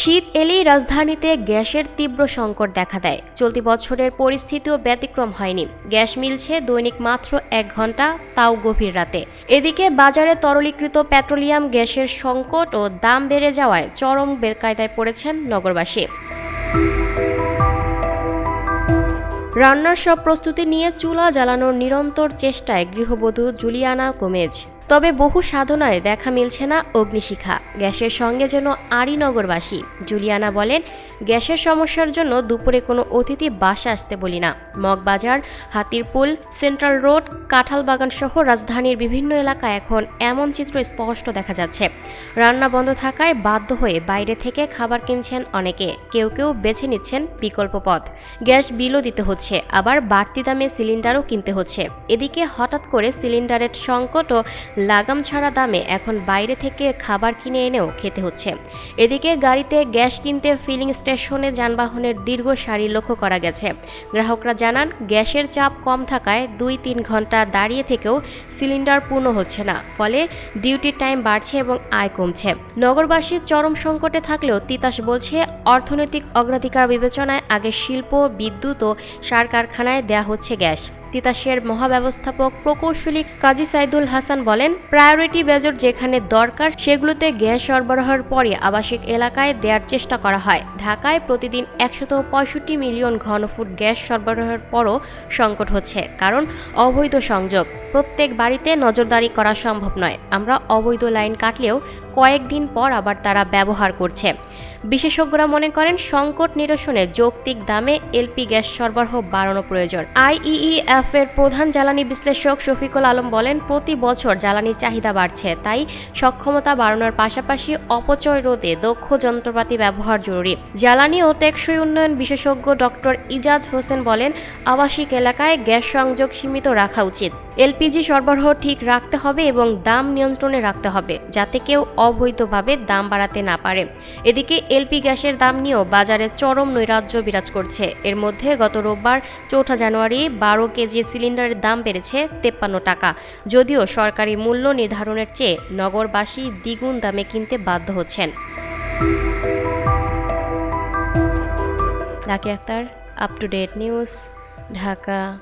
শীত এলেই রাজধানীতে গ্যাসের তীব্র সংকট দেখা দেয়। চলতি বছরের পরিস্থিতিও ব্যতিক্রম হয়নি। গ্যাস মিলছে দৈনিক মাত্র এক ঘণ্টা, তাও গভীর রাতে। এদিকে বাজারে তরলীকৃত পেট্রোলিয়াম, গ্যাসের সংকট ও দাম বেড়ে যাওয়ায় চরম বেকায়দায় পড়েছেন নগরবাসী। রান্নার সব প্রস্তুতি নিয়ে চুলা জ্বালানোর নিরন্তর চেষ্টায় গৃহবধূ জুলিয়ানা গোমেজ। তবে বহু সাধনায় দেখা মিলছে না অগ্নিশিখা। গ্যাসের সঙ্গে যেন আরই নগরবাসী। জুলিয়ানা বলেন, গ্যাসের সমস্যার জন্য দুপুরে কোনো অতিথি বাসা আসতে বলি না। মগবাজার, হাতিরপুল, সেন্ট্রাল রোড কাঁঠালবাগান সহ রাজধানীর বিভিন্ন এলাকায় এখন এমন চিত্র স্পষ্ট দেখা যাচ্ছে। রান্না বন্ধ থাকায় বাধ্য হয়ে বাইরে থেকে খাবার কিনছেন অনেকে। কেউ কেউ বেছে নিচ্ছেন বিকল্প পথ। গ্যাস বিলও দিতে হচ্ছে, আবার বাড়তি দামে সিলিন্ডারও কিনতে হচ্ছে। এদিকে হঠাৎ করে সিলিন্ডারের সংকট ও লাগাম ছাড়া দামে এখন বাইরে থেকে খাবার কিনে এনেও খেতে হচ্ছে। এদিকে গাড়িতে গ্যাস কিনতে ফিলিং স্টেশনে যানবাহনের দীর্ঘ সারি লক্ষ্য করা গেছে। গ্রাহকরা জানান, গ্যাসের চাপ কম থাকায় দুই তিন ঘণ্টা দাঁড়িয়ে থেকেও সিলিন্ডার পূর্ণ হচ্ছে না, ফলে ডিউটি টাইম বাড়ছে এবং আয় কমছে। নগরবাসী চরম সংকটে থাকলেও তিতাস বলছে, অর্থনৈতিক অগ্রাধিকার বিবেচনায় আগে শিল্প, বিদ্যুৎ ও সার কারখানায় দেয়া হচ্ছে গ্যাস। তিতাসের মহাব্যবস্থাপক প্রকৌশলী কাজী সাইদুল হাসান বলেন, প্রায়োরিটি বেজর যেখানে দরকার, সেগুলোতে গ্যাস সরবরাহের পরে আবাসিক এলাকায় দেওয়ার চেষ্টা করা হয়। ঢাকায় প্রতিদিন একশত পঁয়ষট্টি মিলিয়ন ঘনফুট গ্যাস সরবরাহের পরও সংকট হচ্ছে, কারণ অবৈধ সংযোগ। প্রত্যেক বাড়িতে নজরদারি করা সম্ভব নয়। আমরা অবৈধ লাইন কাটলেও কয়েকদিন পর আবার তারা ব্যবহার করছে। বিশেষজ্ঞরা মনে করেন, সংকট নিরসনে যৌক্তিক দামে এলপি গ্যাস সরবরাহ বাড়ানো প্রয়োজন। আইইএফ এর প্রধান জ্বালানি বিশ্লেষক শফিকুল আলম বলেন, প্রতি বছর জ্বালানির চাহিদা বাড়ছে, তাই সক্ষমতা বাড়ানোর পাশাপাশি অপচয় রোধে দক্ষ যন্ত্রপাতি ব্যবহার জরুরি। জ্বালানি ও টেকসই উন্নয়ন বিশেষজ্ঞ ডক্টর ইজাজ হোসেন বলেন, আবাসিক এলাকায় গ্যাস সংযোগ সীমিত রাখা উচিত। এলপিজি সরবরাহ ঠিক রাখতে হবে এবং দাম নিয়ন্ত্রণে রাখতে হবে, যাতে কেউ অবৈধভাবে দাম বাড়াতে না পারে। এদিকে এলপি গ্যাসের দাম নিয়েও বাজারে চরম নৈরাজ্য বিরাজ করছে। এর মধ্যে গত রোববার চৌঠা জানুয়ারি বারো কেজি সিলিন্ডারের দাম বেড়েছে তেপ্পান্ন টাকা। যদিও সরকারি মূল্য নির্ধারণের চেয়ে নগরবাসী দ্বিগুণ দামে কিনতে বাধ্য হচ্ছেন। Akhtar up to date news Dhaka.